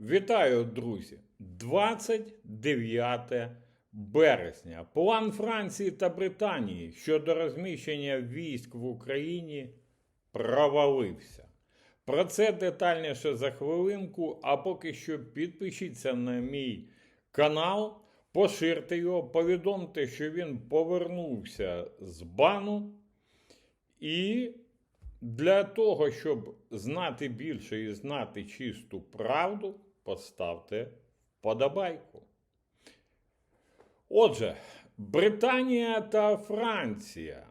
Вітаю, друзі! 29 березня. План Франції та Британії щодо розміщення військ в Україні провалився. Про це детальніше за хвилинку, а поки що підпишіться на мій канал, поширте його, повідомте, що він повернувся з бану. І для того, щоб знати більше і знати чисту правду, поставте вподобайку. Отже, Британія та Франція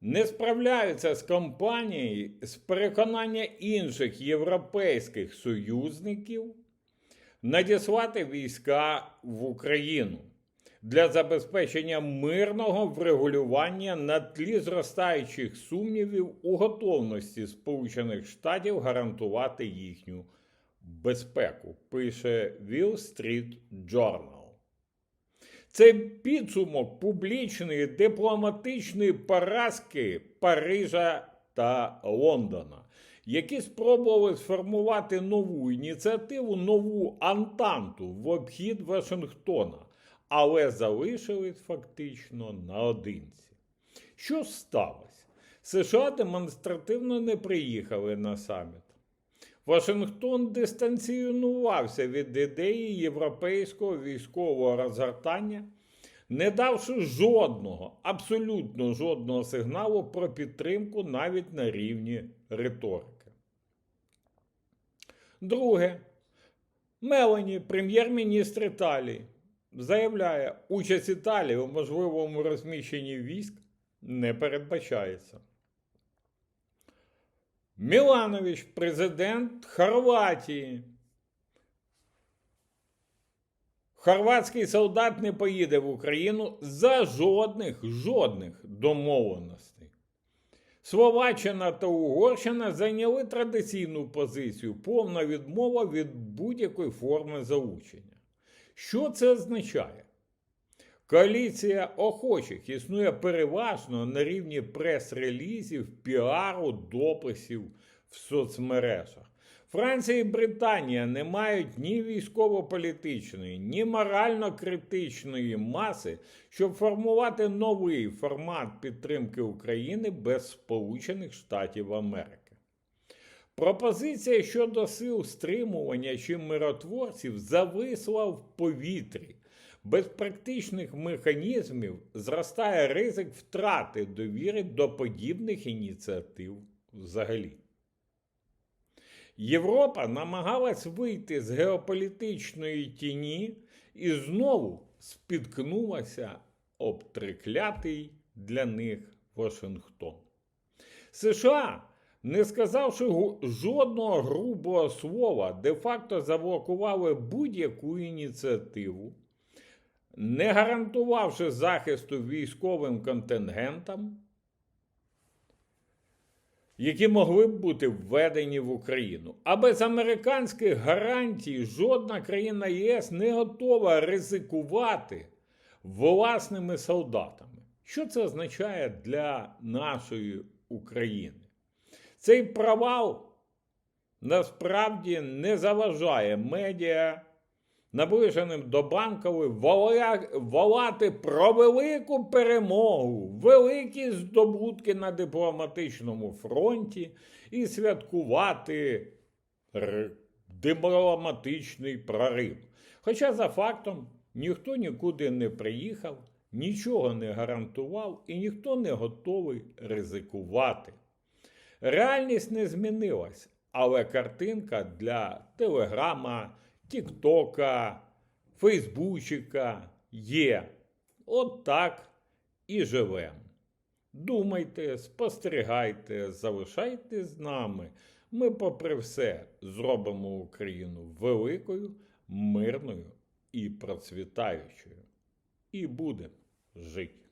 не справляються з кампанією з переконання інших європейських союзників надіслати війська в Україну для забезпечення мирного врегулювання на тлі зростаючих сумнівів у готовності Сполучених Штатів гарантувати їхню безпеку, пише Wall Street Journal. Це підсумок публічної дипломатичної поразки Парижа та Лондона, які спробували сформувати нову ініціативу, нову Антанту в обхід Вашингтона, але залишились фактично наодинці. Що сталося? США демонстративно не приїхали на саміт. Вашингтон дистанціонувався від ідеї європейського військового розгортання, не давши жодного, абсолютно жодного сигналу про підтримку навіть на рівні риторики. Друге, Мелані, прем'єр-міністр Італії, заявляє, участь Італії у можливому розміщенні військ не передбачається. Міланович, президент Хорватії. Хорватський солдат не поїде в Україну за жодних жодних домовленостей. Словаччина та Угорщина зайняли традиційну позицію повна відмова від будь-якої форми залучення. Що це означає? Коаліція охочих існує переважно на рівні прес-релізів, піару, дописів в соцмережах. Франція і Британія не мають ні військово-політичної, ні морально-критичної маси, щоб формувати новий формат підтримки України без Сполучених Штатів Америки. Пропозиція щодо сил стримування чи миротворців зависла в повітрі. Без практичних механізмів зростає ризик втрати довіри до подібних ініціатив взагалі. Європа намагалась вийти з геополітичної тіні і знову спіткнулася об триклятий для них Вашингтон. США, не сказавши жодного грубого слова, де-факто заблокували будь-яку ініціативу не гарантувавши захисту військовим контингентам, які могли б бути введені в Україну. А без американських гарантій жодна країна ЄС не готова ризикувати власними солдатами. Що це означає для нашої України? Цей провал насправді не заважає медіа наближеним до банкової волати про велику перемогу, великі здобутки на дипломатичному фронті і святкувати дипломатичний прорив. Хоча за фактом ніхто нікуди не приїхав, нічого не гарантував і ніхто не готовий ризикувати. Реальність не змінилась, але картинка для телеграма. Тіктока, Фейсбучика є. От так і живемо. Думайте, спостерігайте, залишайте з нами. Ми, попри все, зробимо Україну великою, мирною і процвітаючою. І будемо жити.